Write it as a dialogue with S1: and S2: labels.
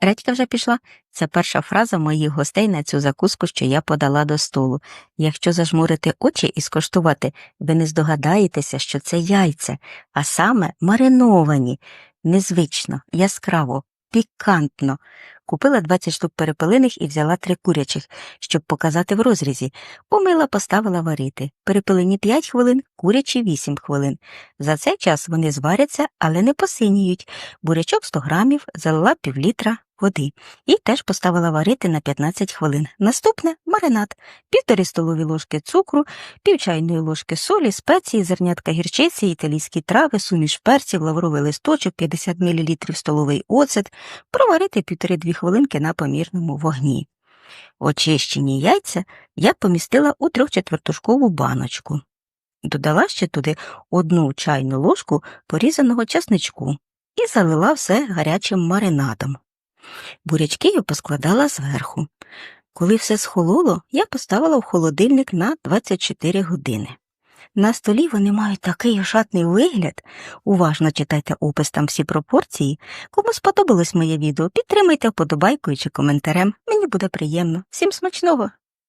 S1: Редька вже пішла. Це перша фраза моїх гостей на цю закуску, що я подала до столу. Якщо зажмурити очі і скоштувати, ви не здогадаєтеся, що це яйця, а саме мариновані, незвично, яскраво, пікантно. Купила 20 штук перепелиних і взяла три курячих, щоб показати в розрізі. Помила, поставила варити. Перепелині 5 хвилин, курячі 8 хвилин. За цей час вони зваряться, але не посиніють. Бурячок 100 грамів, залила півлітра води і теж поставила варити на 15 хвилин. Наступне маринад, півтори столові ложки цукру, пів чайної ложки солі, спеції, зернятка гірчиці, італійські трави, суміш перців, лавровий листочок, 50 мл столовий оцет, проварити півтори-дві хвилинки на помірному вогні. Очищені яйця я помістила у трьохчетвертушкову баночку. Додала ще туди одну чайну ложку порізаного часничку і залила все гарячим маринадом. Бурячки я поскладала зверху. Коли все схололо, я поставила в холодильник на 24 години. На столі вони мають такий ошатний вигляд. Уважно читайте опис там всі пропорції. Кому сподобалось моє відео, підтримайте вподобайкою чи коментарем. Мені буде приємно. Всім смачного!